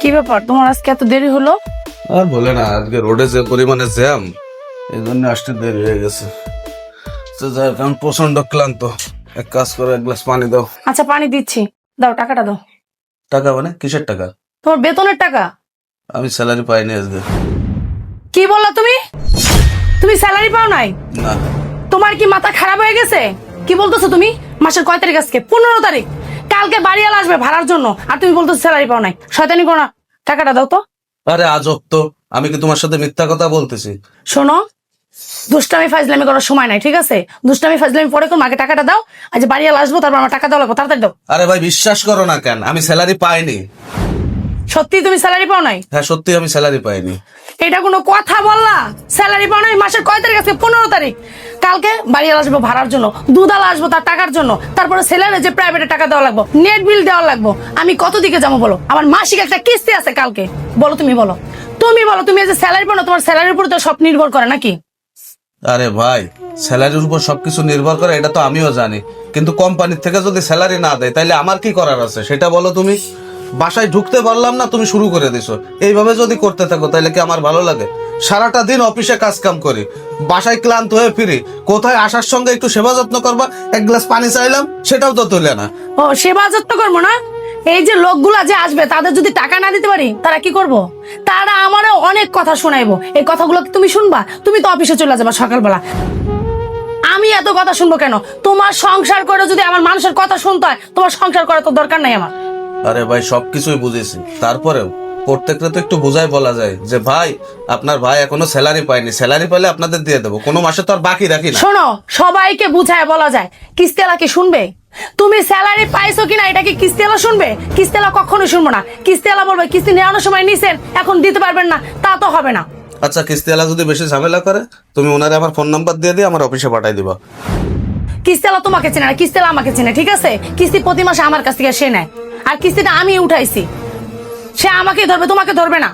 কি ব্যাপার? তোমার আজকে এত দেরি হলো? আর বলে না আজকে রোডে যে পরিমাণে জ্যাম এই জন্য আসতে দেরি হয়ে গেছে। তো হোক, আমি প্রচণ্ড ক্লান্ত। এক কাজ করো এক গ্লাস পানি দাও। আচ্ছা পানি দিচ্ছি। দাও টাকাটা দাও। টাকা মানে? কিসের টাকা? তোমার বেতনের টাকা? আমি স্যালারি পাইনি আজকে। কি বললা তুমি? তুমি স্যালারি পাও নাই? না। তোমার কি মাথা খারাপ হয়ে গেছে? কি বলতেছো তুমি? মাসের কয় তারিখ আজকে? পনেরো তারিখ। কালকে বাড়িয়াল আসবে ভাড়ার জন্য। আর তুমি বলতেছো স্যালারি পাও নাই। শয়তানি করো না। টাকাটা দাও তো। আরে আজব তো। আমি কি তোমার সাথে মিথ্যা কথা বলতেছি? শোনো দুষ্টামি করার সময় নাই ঠিক আছে? দুষ্টামি পরে করো আগে টাকাটা দাও আজ আসব তারপর আমার টাকা দেওয়া লাগবো তাড়াতাড়ি দাও। আরে ভাই বিশ্বাস করো না কেন আমি স্যালারি পাইনি। সত্যি তুমি স্যালারি পাও নাই? হ্যাঁ সত্যি আমি স্যালারি পাইনি। এটা কোনো কথা বললা। স্যালারি পাও নাই মাসের কয় তারিখ আজকে পনেরো তারিখ। কালকে বাড়িয়াল আসব ভাড়ার জন্য দুধাল আসব তার টাকার জন্য, তারপরে ছেলের যে প্রাইভেটে টাকা দেওয়া লাগবো নেট বিল দেওয়া লাগবো, আমি কত দিকে যাব বলো? আমার মাসিক একটা কিস্তি আছে কালকে, বলো তুমি বলো। তুমি বলো, তুমি যে স্যালারি না, তোমার স্যালারির উপর তো সব নির্ভর করে নাকি? আরে ভাই স্যালারির উপর সবকিছু নির্ভর করে, এটা তো আমিও জানি। কিন্তু কোম্পানির থেকে যদি স্যালারি না দেয় তাহলে আমার কি করার আছে? সেটা বলো তুমি। বাসায় ঢুকতে পারলাম না, তুমি শুরু করে দিছো। এইভাবে যদি করতে থাকো, তাহলে কি আমার ভালো লাগে? সারাটা দিন অফিসে কাজ কাম করি, বাসায় ক্লান্ত হয়ে ফিরি, কোথায় আসার সঙ্গে একটু সেবা যত্ন করবা? এক গ্লাস পানি চাইলাম, সেটাও তো তুলে না। ও, সেবা যত্ন করব না? এই যে লোকগুলা যে আসবে, তাদের যদি টাকা না দিতে পারি, তারা কি করব? তারা আমারও অনেক কথা শোনাইবো। এই কথাগুলো কি তুমি শুনবা? তুমি তো অফিসে চলে যাবা সকালবেলা। আমি এত কথা শুনব কেন? তোমার সংসার করে যদি আমার মানুষের কথা শুনতে হয়, তোমার সংসার করা তো দরকার নাই আমার। আরে ভাই সবকিছুই বুঝেছি। তারপরেও প্রত্যেকটা তো একটু বোঝাই বলা যায় যে ভাই আপনার ভাই এখনও স্যালারি পায়নি। স্যালারি পাইলে আপনাদের দিয়ে দেবো। কোনো মাসে তো আর বাকি রাখি না। শোনো সবাইকে বুঝায় বলা যায়। কিস্তেলা কি শুনবে? তুমি স্যালারি পাইছো কিনা এটা কি কিস্তেলা শুনবে? কিস্তেলা কখনো শুনব না। কিস্তেলা বলবে কিস্তি নেওয়ানোর সময় নিছেন এখন দিতে পারবেন না। তা তো হবে না। আচ্ছা কিস্তিওয়ালা যদি বেশি ঝামেলা করে তুমি ওনারে আমার ফোন নাম্বার দিয়ে দিয়ে আমার অফিসে পাঠাই দিবা। কিস্তেলা তোমাকে চেনে না কিস্তেলা আমাকে চেনে ঠিক আছে? কিস্তি প্রতি মাসে আমার কাছ থেকে সে নেয়। আর কিস্তিটা আমি উঠাইছি। সে আমাকে ধরবে তোমাকে ধরবে না।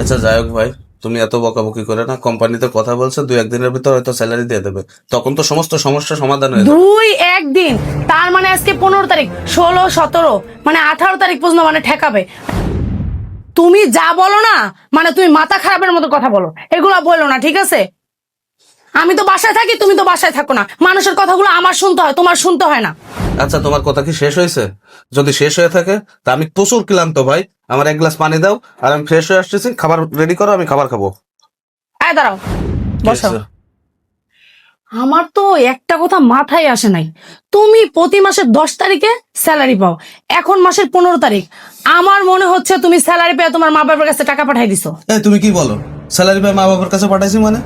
আচ্ছা যাই হোক ভাই তুমি এত বকাবকি করে না কোম্পানিতে কথা বলছে দুই একদিনের ভিতর হয়তো স্যালারি দিয়ে দেবে। তখন তো সমস্ত সমস্যা সমাধান হয়ে দুই একদিন তার মানে আজকে পনেরো তারিখ ষোলো সতেরো মানে আঠারো তারিখ পর্যন্ত মানে ঠেকাবে। তুমি যা বলো না মানে তুমি মাথা খারাপের মতো কথা বলো এগুলো বলো না ঠিক আছে? আমি তো বাসায় থাকি তুমি তো বাসায় থাকো না। মানুষের কথাগুলো আমার শুনতে হয় তোমার শুনতে হয় না। আচ্ছা তোমার কথা কি শেষ হয়েছে? যদি শেষ হয়ে থাকে তা আমি প্রচুর ক্লান্ত ভাই। আমার এক গ্লাস পানি দাও আর আমি ফ্রেশ হয়ে আসতেছি খাবার রেডি করো আমি খাবার খাব। আয় দাঁড়াও বসো। আমার তো একটা কথা মাথায় আসে নাই। তুমি প্রতি মাসের দশ তারিখে স্যালারি পাও এখন মাসের পনেরো তারিখ। আমার মনে হচ্ছে তুমি স্যালারি পেয়ে তোমার মা বাবার কাছে টাকা পাঠাই দিছো। তুমি কি বলো? স্যালারি পেয়ে মা বাবার কাছে পাঠাইছি মানে?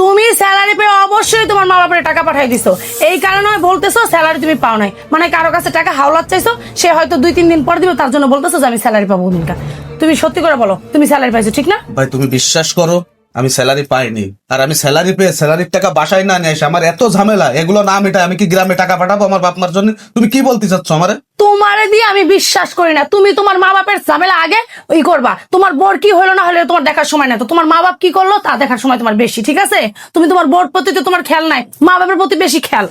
তুমি স্যালারি পেয়ে অবশ্যই তোমার মা বাবার টাকা পাঠাই দিছো। এই কারণে বলতেছো স্যালারি তুমি পাও নাই। মানে কারও কাছে টাকা হাওলাত চাইছো, সে হয়তো দুই, তিন দিন পর দিবে, তার জন্য বলতেছো যে আমি স্যালারি পাবো দিনটা তুমি সত্যি করে বলো, তুমি স্যালারি পাইছো, ঠিক না? ভাই, তুমি বিশ্বাস করো আমি স্যালারি পাইনি। আর আমি স্যালারি পেয়ে স্যালারির টাকা বাসায় না নিয়ে আমার এত ঝামেলা এগুলো না মেটায় আমি কি গ্রামে টাকা পাঠাবো আমার বাপ মার জন্য? তুমি কি বলতে চাচ্ছ আমারে? তোমারে দিয়ে আমি বিশ্বাস করি না। তুমি তোমার মা বাপের ঝামেলা আগে ওই করবা। তোমার বোর কি হলো না হলে তোমার দেখার সময় না তো। তোমার মা বাপ কি করল তা দেখার সময় তোমার বেশি ঠিক আছে? তুমি তোমার বোর প্রতি তো তোমার খেয়াল নাই। মা বাপের প্রতি বেশি খেয়াল।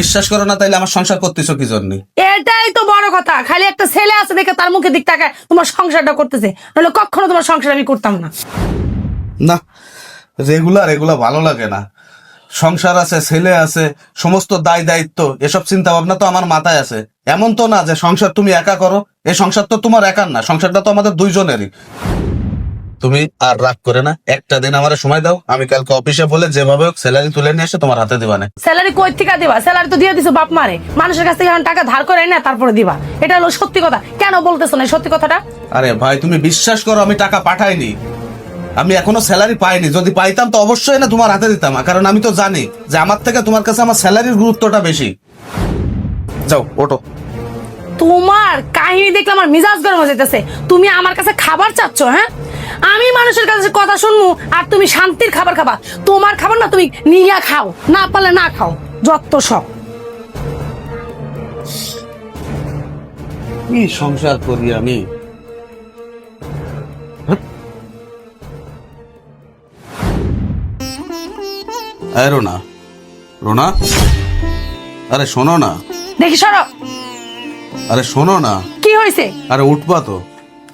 বিশ্বাস করো না তাইলে আমার সংসার করতেছো কি জন্য? এটাই তো বড় কথা। খালি একটা ছেলে আছে দেখে তার মুখে দিক তাকায় তোমার সংসারটা করতেছে। নাহলে কখনো তোমার সংসার আমি করতাম না। না রেগুলার এগুলো ভালো লাগে না। সংসার আছে ছেলে আছে সমস্ত দায় দায়িত্ব এসব চিন্তা ভাবনা তো আমার মাথায় আছে। এমন তো না যে সংসার তুমি একা করো এই সংসার তো তোমার একার না সংসারটা তো আমাদের দুইজনেরই। তুমি আর রাগ করে না একটা দিন আমার সময় দাও আমি কালকে অফিসে বলে যেভাবে হোক স্যালারি তুলে নিয়ে এসে তোমার হাতে দিবা না স্যালারি কই থেকে দিবা? স্যালারি তো দিয়ে দিছো বাপ মারে। মানুষের কাছ থেকে টাকা ধার করে না তারপরে দিবা। এটা হলো সত্যি কথা। কেন বলতেছো না সত্যি কথাটা? আরে ভাই তুমি বিশ্বাস করো আমি টাকা পাঠাইনি। আমি এখনও স্যালারি পাইনি। যদি পাইতাম তো অবশ্যই না তোমার হাতে দিতাম। কারণ আমি তো জানি যে আমার থেকে তোমার কাছে আমার স্যালারির গুরুত্বটা বেশি। যাও ওটো তোমার কাহিনী দেখলে আমার মিজাজ গরম হয়ে যেতেছে। তুমি আমার কাছে খাবার চাচ্ছ হ্যাঁ? আমি মানুষের কাছে কথা শুনব আর তুমি শান্তির খাবার খাবা। তোমার খাবার না তুমি নিয়া খাও না পারলে না খাও। যত সব। কি সংসার করি আমি? এই রোনা। রোনা? আরে শোনো না। দেখি সরো। আরে শোনো না। কি হয়েছে? আরে উঠবা তো।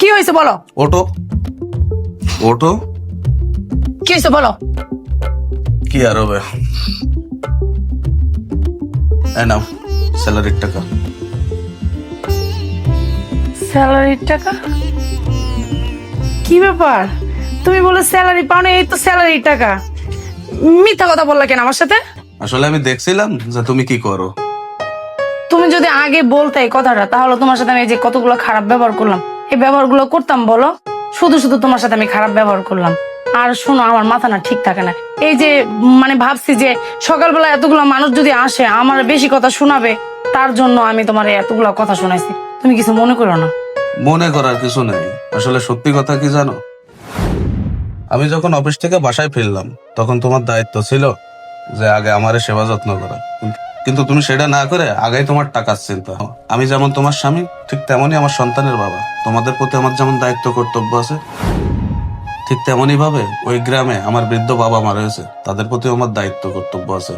কি হয়েছে বলো। ওটো ওটো কি হয়েছে বলো। কি আর হবে? নাও স্যালারির টাকা। স্যালারির টাকা? কি ব্যাপার? তুমি বলে স্যালারি পাও না এই তো স্যালারির টাকা। মিথ্যা কথা বললা কেন আমার সাথে? আসলে আমি দেখছিলাম যে তুমি কি করো। তুমি যদি আগে বলতে এই কথাটা তাহলে তোমার সাথে আমি এই যে কতগুলো খারাপ ব্যবহার করলাম এই ব্যবহারগুলো করতাম বলো? শুধু শুধু তোমার সাথে আমি খারাপ ব্যবহার করলাম। আর শোনো আমার মাথা না ঠিক থাকে না। এই যে মানে ভাবছি যে সকালবেলা এতগুলো মানুষ যদি আসে আমার বেশি কথা শোনাবে তার জন্য আমি তোমার এতগুলো কথা শোনাইছি। তুমি কিছু মনে করো না? মনে করার কিছু নেই। আসলে সত্যি কথা কি জানো? আমি যখন অফিস থেকে বাসায় ফিরলাম, তখন তোমার দায়িত্ব ছিল যে আগে আমারে সেবা যত্ন করা। কিন্তু- তুমি সেটা না করে আগেই তোমার টাকার চিন্তা। আমি যেমন তোমার স্বামী, ঠিক তেমনই আমার সন্তানের বাবা। তোমাদের প্রতি আমার যেমন দায়িত্ব, কর্তব্য আছে, ঠিক তেমনই ভাবে ওই গ্রামে আমার বৃদ্ধ বাবা মা রয়েছে, তাদের প্রতি আমার দায়িত্ব, কর্তব্য আছে।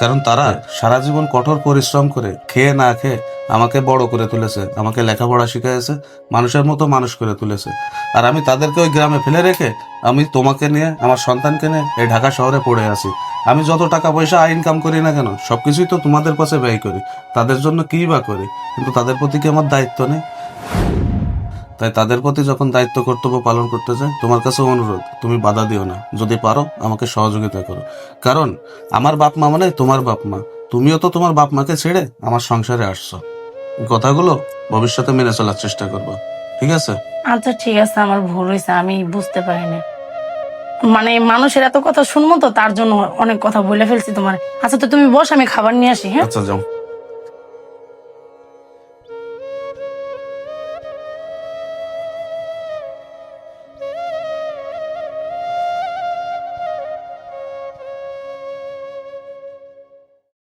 কারণ তারা সারা জীবন কঠোর পরিশ্রম করে খেয়ে না খেয়ে আমাকে বড় করে তুলেছে, আমাকে লেখাপড়া শিখিয়েছে মানুষের মতো মানুষ করে তুলেছে। আর আমি তাদেরকে ওই গ্রামে ফেলে রেখে আমি তোমাকে নিয়ে, আমার সন্তানকে নিয়ে এই ঢাকা শহরে পড়ে আছি। আমি যত টাকা পয়সা ইনকাম করি না কেন সব কিছুই তো তোমাদের পাশে ব্যয় করি। তাদের জন্য কী বা করি? কিন্তু তাদের প্রতি কি আমার দায়িত্ব নেই? তাই তাদের প্রতি যখন দায়িত্ব কর্তব্য পালন করতে চাই তোমার কাছে অনুরোধ, তুমি বাধা দিও না। যদি পারো, আমাকে সহযোগিতা করো। কারণ, আমার বাপ মা মানে তোমার বাপ মা। তুমিও তো তোমার বাপ মাকে ছেড়ে আমার সংসারে আসছো। কথাগুলো ভবিষ্যতে মেনে চলার চেষ্টা করব। ঠিক আছে? আচ্ছা ঠিক আছে আমার ভুল হয়েছে আমি বুঝতে পারিনি। মানে মানুষের এত কথা শুনব তো তার জন্য অনেক কথা বলে ফেলছি তোমার। আচ্ছা তো তুমি বস আমি খাবার নিয়ে আসি হ্যাঁ? আচ্ছা যাও।